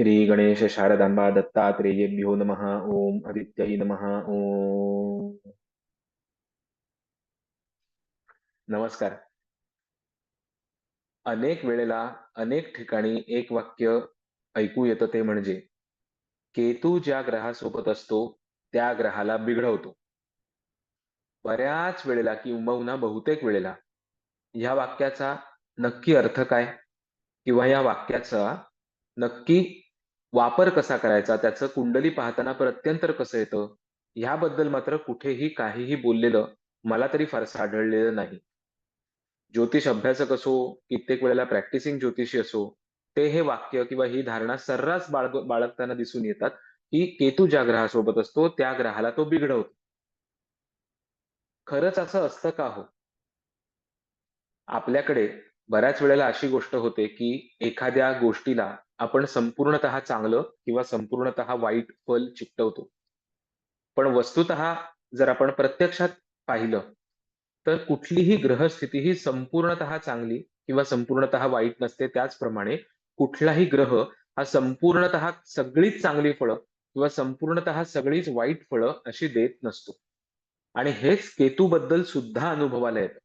श्री गणेश शारदांबा दत्तात्रेयेभ्यो नमः। ओम आदित्यै नमः। ओम। नमस्कार। अनेक वेळेला अनेक ठिकाणी एक वाक्य ऐकू येतं ते म्हणजे केतू ज्या ग्रहासोबत असतो त्या ग्रहाला बिघडवतो. बऱ्याच वेळेला किंबहुना बहुतेक वेळेला ह्या वाक्याचा नक्की अर्थ काय? किंवा या वाक्याचा नक्की वापर कसा करायचा त्याचं कुंडली पाहताना प्रत्यंतर कसं येतं ह्याबद्दल मात्र कुठेही काहीही बोललेलं मला तरी फारसं आढळलेलं नाही. ज्योतिष अभ्यासक असो कित्येक वेळेला प्रॅक्टिसिंग ज्योतिषी असो ते हे वाक्य किंवा ही धारणा सर्रास बाळग बाळगताना दिसून येतात. की केतू ज्या ग्रहासोबत असतो त्या ग्रहाला तो बिघडवतो. खरंच असं असतं का हो? आपल्याकडे बऱ्याच वेळेला अशी गोष्ट होते की एखाद्या गोष्टीला आपण संपूर्णतः चांगलं किंवा संपूर्णतः वाईट फल चिकटवतो. पण वस्तुतः जर आपण प्रत्यक्षात पाहिलं तर कुठलीही ग्रहस्थिती ही संपूर्णतः चांगली किंवा संपूर्णतः वाईट नसते. त्याचप्रमाणे कुठलाही ग्रह हा संपूर्णतः सगळीच चांगली फळं किंवा संपूर्णतः सगळीच वाईट फळं अशी देत नसतो. आणि हेच केतू बद्दल सुद्धा अनुभवाला येतं.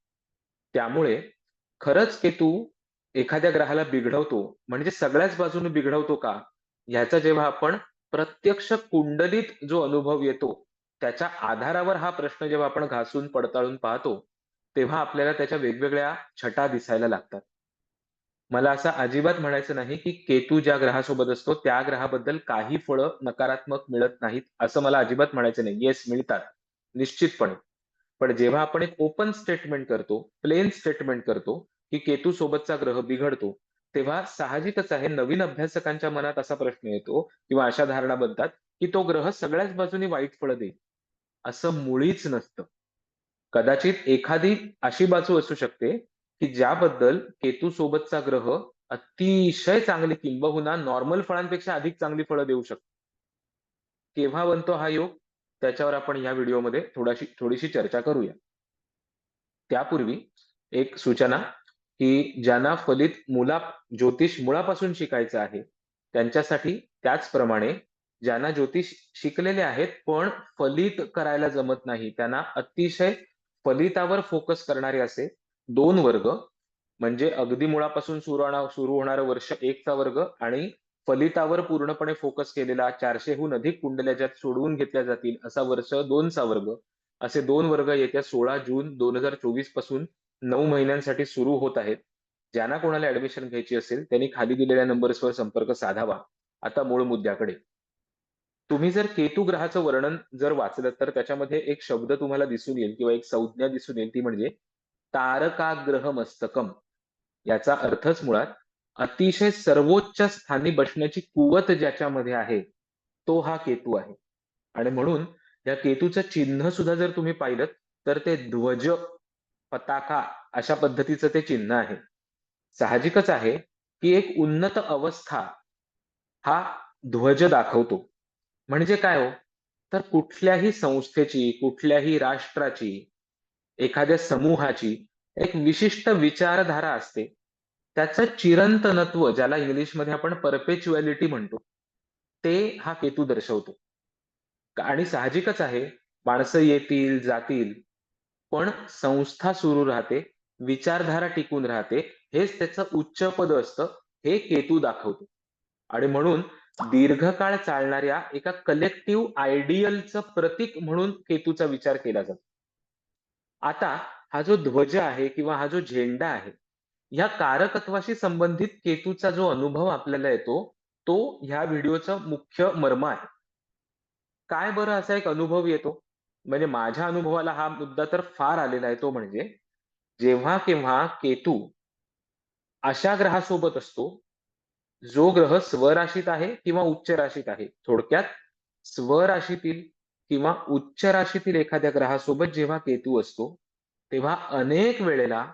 त्यामुळे खरंच केतू एखाद्या ग्रहाला बिघडवतो म्हणजे सगळ्याच बाजूने बिघडवतो का? ह्याचा जेव्हा आपण प्रत्यक्ष कुंडलीत जो अनुभव येतो त्याच्या आधारावर हा प्रश्न जेव्हा आपण घासून पडताळून पाहतो तेव्हा आपल्याला त्याच्या वेगवेगळ्या छटा दिसायला लागतात. मला असं अजिबात म्हणायचं नाही की केतू ज्या ग्रहासोबत असतो त्या ग्रहाबद्दल काही फळं नकारात्मक मिळत नाहीत असं मला अजिबात म्हणायचं नाही. येस मिळतात. निश्चितपणे. पण जेव्हा आपण एक ओपन स्टेटमेंट करतो प्लेन स्टेटमेंट करतो की केतू सोबतचा ग्रह बिघडतो तेव्हा साहजिकच आहे नवीन अभ्यासकांच्या मनात असा प्रश्न येतो किंवा अशा धारणा बनतात की तो ग्रह सगळ्याच बाजूनी वाईट फळं देईल. असं मुळीच नसतं. कदाचित एखादी अशी बाजू असू शकते की ज्याबद्दल केतू सोबतचा ग्रह अतिशय चांगली किंबहुना नॉर्मल फळांपेक्षा अधिक चांगली फळं देऊ शकतो. केव्हा बनतो हा योग? त्याच्यावर आपण या व्हिडिओमध्ये थोडाशी थोडीशी चर्चा करूया. त्यापूर्वी एक सूचना की ज्यांना फलित मुला ज्योतिष मुळापासून शिकायचं आहे त्यांच्यासाठी त्याचप्रमाणे ज्यांना ज्योतिष शिकलेले आहेत पण फलित करायला जमत नाही त्यांना अतिशय फलितावर फोकस करणारे असे दोन वर्ग म्हणजे अगदी मुळापासून सुरू सुरू होणारं वर्ष एकचा वर्ग आणि फलितावर पूर्णपणे फोकस केलेला चारशेहून अधिक कुंडल्या ज्यात सोडवून घेतल्या जातील असा वर्ष दोनचा वर्ग. असे दोन वर्ग येत्या सोळा जून दोन हजार चोवीसपासून नऊ महिन्यांसाठी सुरू होत आहेत. ज्यांना कोणाला ऍडमिशन घ्यायची असेल त्यांनी खाली दिलेल्या नंबर्सवर संपर्क साधावा. आता मूळ मुद्द्याकडे. तुम्ही जर केतू ग्रहाचं वर्णन जर वाचलं तर त्याच्यामध्ये एक शब्द तुम्हाला दिसून येईल किंवा एक संज्ञा दिसून येईल ती म्हणजे तारकाग्रह मस्तकम याचा अर्थच मुळात अतिशय सर्वोच्च स्थानी बसण्याची कुवत ज्याच्यामध्ये आहे तो हा केतू आहे. आणि म्हणून या केतूचं चिन्ह सुद्धा जर तुम्ही पाहिलं तर ते ध्वज पताका अशा पद्धतीचं ते चिन्ह आहे. साहजिकच आहे की एक उन्नत अवस्था हा ध्वज दाखवतो. म्हणजे काय हो? तर कुठल्याही संस्थेची कुठल्याही राष्ट्राची एखाद्या समूहाची एक विशिष्ट विचारधारा असते. त्याचं चिरंतनत्व ज्याला इंग्लिशमध्ये आपण परपेच्युअलिटी म्हणतो ते हा केतू दर्शवतो. आणि साहजिकच आहे माणसं येतील जातील पण संस्था सुरू राहते विचारधारा टिकून राहते हेच त्याचं उच्च पद असतं हे केतू दाखवतो. आणि म्हणून दीर्घकाळ चालणाऱ्या एका कलेक्टिव्ह आयडियलचं प्रतीक म्हणून केतूचा विचार केला जातो. आता हा जो ध्वज आहे किंवा हा जो झेंडा आहे ह्या कारकत्वाशी संबंधित केतूचा जो अनुभव आपल्याला येतो तो ह्या व्हिडिओचा मुख्य मर्म आहे. काय बरं असा एक अनुभव येतो? म्हणजे माझ्या अनुभवाला हा मुद्दा तर फार आलेला आहे तो म्हणजे जेव्हा केव्हा केतू अशा ग्रहासोबत असतो जो ग्रह स्वराशीत आहे किंवा उच्च राशीत आहे. थोडक्यात स्वराशीतील किंवा उच्च राशीतील एखाद्या ग्रहासोबत जेव्हा केतू असतो तेव्हा अनेक वेळेला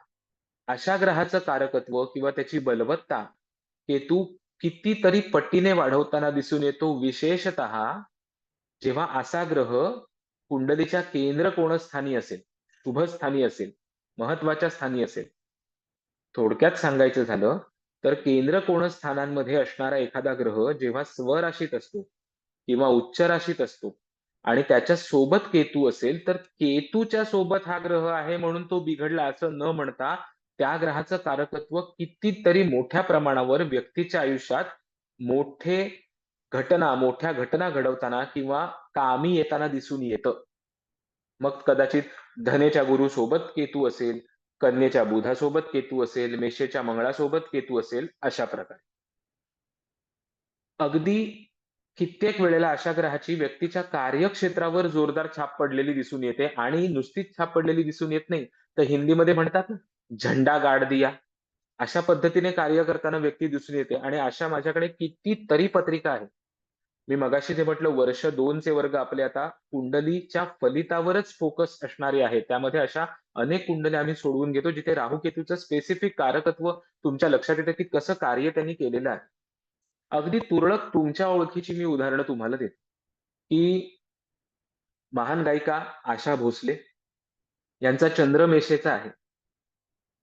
अशा ग्रहाचं कारकत्व किंवा त्याची बलवत्ता केतू कितीतरी पटीने वाढवताना दिसून येतो. विशेषत जेव्हा असा ग्रह कुंडलीच्या केंद्र कोणस्थानी असेल शुभस्थानी असेल महत्त्वाच्या स्थानी असेल. थोडक्यात सांगायचं झालं तर केंद्र कोण स्थानांमध्ये असणारा एखादा ग्रह जेव्हा स्वराशीत असतो किंवा उच्च राशीत असतो आणि त्याच्या सोबत केतू असेल तर केतूच्या सोबत हा ग्रह आहे म्हणून तो बिघडला असं न म्हणता त्या ग्रहाचं कारकत्व कितीतरी मोठ्या प्रमाणावर व्यक्तीच्या आयुष्यात मोठे घटना मोठ्या घटना घडवताना किंवा कामी येताना दिसून येतं. मग कदाचित धनेच्या गुरु सोबत केतू असेल कन्येच्या बुधासोबत केतू असेल मेषेच्या मंगळासोबत केतू असेल अशा प्रकारे. अगदी कित्येक वेळेला अशा ग्रहाची व्यक्तीच्या कार्यक्षेत्रावर जोरदार छाप पडलेली दिसून येते आणि नुसतीच छाप पडलेली दिसून येत नाही. तर हिंदीमध्ये म्हणतात ना झंडा गाड दिया. अशा पद्धतीने कार्य करताना व्यक्ती दिसून येते आणि अशा माझ्याकडे कितीतरी पत्रिका आहे मी मगाशी जे म्हटलं वर्ष दोनचे वर्ग आपले आता कुंडलीच्या फलितावरच फोकस असणारे आहेत. त्यामध्ये अशा अनेक कुंडली आम्ही सोडवून घेतो जिथे राहू केतूचं स्पेसिफिक कारकत्व तुमच्या लक्षात येतं की कसं कार्य त्यांनी केलेलं आहे. अगदी तुरळक तुमच्या ओळखीची मी उदाहरणं तुम्हाला देतो. की महान गायिका आशा भोसले यांचा चंद्रमेशेचा आहे.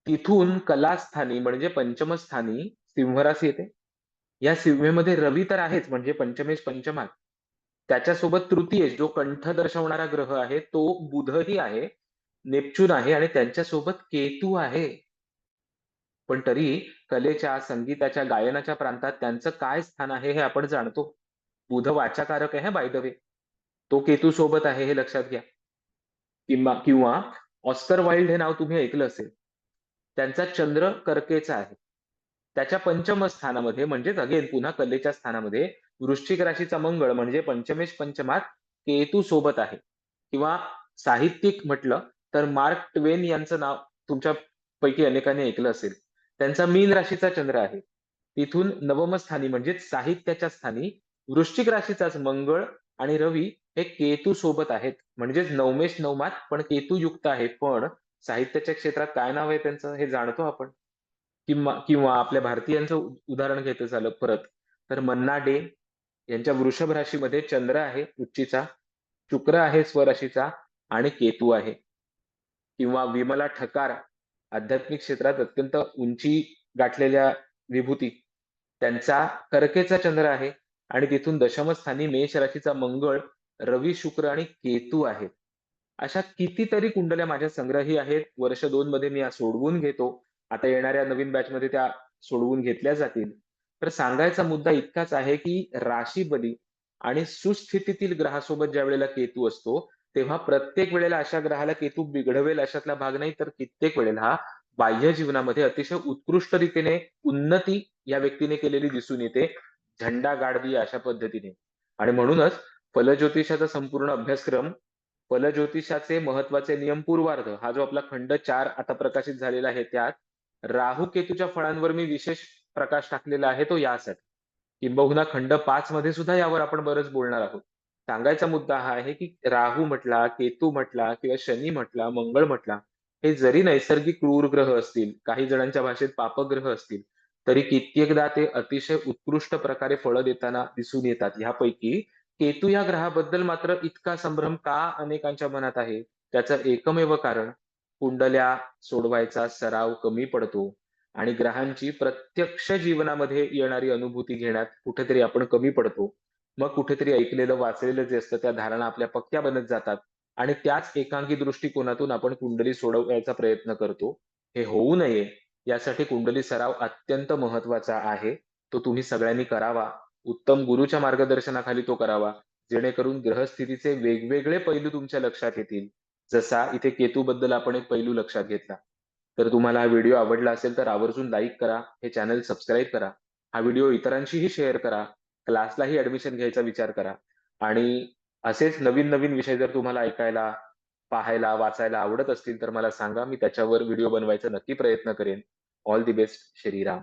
तिथून कलास्थानी म्हणजे पंचमस्थानी सिंहरास येते. या सिंहेमध्ये रवी तर आहेच म्हणजे पंचमेश पंचमात. त्याच्यासोबत तृतीयेश जो कंठ दर्शवणारा ग्रह आहे तो बुधही आहे नेपच्यून आहे आणि त्यांच्यासोबत केतू आहे. पण तरी कलेच्या संगीताच्या गायनाच्या प्रांतात त्यांचं काय स्थान आहे हे आपण जाणतो. बुध वाचाकारक आहे बाय द वे तो केतू सोबत आहे हे लक्षात घ्या. किंवा किंवा ऑस्कर वाईल्ड हे नाव तुम्ही ऐकलं असेल. त्यांचा चंद्र कर्केचा आहे. त्याच्या पंचम स्थानामध्ये म्हणजेच अगेन पुन्हा कलेच्या स्थानामध्ये वृश्चिक राशीचा मंगळ म्हणजे पंचमेश पंचमात केतू सोबत आहे. किंवा साहित्यिक म्हटलं तर मार्क ट्वेन यांचं नाव तुमच्या पैकी अनेकांनी ऐकलं असेल. त्यांचा मीन राशीचा चंद्र आहे. तिथून नवम स्थानी म्हणजेच साहित्याच्या स्थानी वृश्चिक राशीचाच मंगळ आणि रवी हे केतू सोबत आहेत. म्हणजेच नवमेश नवमात पण केतू युक्त आहे पण साहित्याच्या क्षेत्रात काय नाव आहे त्यांचं हे जाणतो आपण. किंवा किंवा आपल्या भारतीयांचं उदाहरण घेतो झालं परत तर मन्ना डे यांच्या वृषभ राशीमध्ये चंद्र आहे उच्चीचा शुक्र आहे स्वराशीचा आणि केतू आहे. किंवा विमला ठकार आध्यात्मिक क्षेत्रात अत्यंत उंची गाठलेल्या विभूती त्यांचा कर्केचा चंद्र आहे आणि तिथून दशमस्थानी मेष राशीचा मंगळ रवी शुक्र आणि केतू आहेत अशा कितीतरी कुंडल्या माझ्या संग्रही आहेत. वर्ष दोन मध्ये मी या सोडवून घेतो. आता येणाऱ्या नवीन बॅच मध्ये त्या सोडवून घेतल्या जातील. तर सांगायचा मुद्दा इतकाच आहे की राशीबली आणि सुस्थितीतील ग्रहासोबत ज्या वेळेला केतू असतो तेव्हा प्रत्येक वेळेला अशा ग्रहाला केतू बिघडवेल अशातला भाग नाही. तर कित्येक वेळेला बाह्य जीवनामध्ये अतिशय उत्कृष्ट रीतीने उन्नती या व्यक्तीने केलेली दिसून येते. झंडा गाडवी अशा पद्धतीने. आणि म्हणूनच फलज्योतिषाचा संपूर्ण अभ्यासक्रम फलज्योतिषाचे महत्त्वाचे नियम पूर्वार्ध हा जो आपला खंड चार आता प्रकाशित झालेला आहे त्यात राहू केतूच्या फळांवर मी विशेष प्रकाश टाकलेला आहे तो यासाठी किंबहुना खंड पाच मध्ये सुद्धा यावर आपण बरंच बोलणार आहोत. सांगायचा मुद्दा हा आहे की राहू म्हटला केतू म्हटला किंवा शनी म्हटला मंगळ म्हटला हे जरी नैसर्गिक क्रूर ग्रह असतील काही जणांच्या भाषेत पापग्रह असतील तरी कित्येकदा ते अतिशय उत्कृष्ट प्रकारे फळं देताना दिसून येतात. ह्यापैकी केतू या ग्रहाबद्दल मात्र इतका संभ्रम का अनेकांच्या मनात आहे? त्याचं एकमेव कारण कुंडल्या सोडवायचा सराव कमी पडतो आणि ग्रहांची प्रत्यक्ष जीवनामध्ये येणारी अनुभूती घेण्यात कुठेतरी आपण कमी पडतो. मग कुठेतरी ऐकलेलं वाचलेलं जे असतं त्या धारणा आपल्या पक्क्या बनत जातात आणि त्याच एकांगी दृष्टिकोनातून आपण कुंडली सोडवण्याचा प्रयत्न करतो. हे होऊ नये. यासाठी कुंडली सराव अत्यंत महत्त्वाचा आहे. तो तुम्ही सगळ्यांनी करावा. उत्तम गुरुच्या मार्गदर्शनाखाली तो करावा. जेणेकरून ग्रहस्थितीचे वेगवेगळे पैलू तुमच्या लक्षात येतील. जसा इथे केतू बद्दल आपण एक पैलू लक्षात घेतला. तर तुम्हाला हा व्हिडिओ आवडला असेल तर आवर्जून लाईक करा हे चॅनल सबस्क्राईब करा. हा व्हिडिओ इतरांशीही शेअर करा क्लासलाही ऍडमिशन घ्यायचा विचार करा. आणि असेच नवीन नवीन विषय जर तुम्हाला ऐकायला पाहायला वाचायला आवडत असतील तर मला सांगा मी त्याच्यावर व्हिडिओ बनवायचा नक्की प्रयत्न करेन. All the best Shriram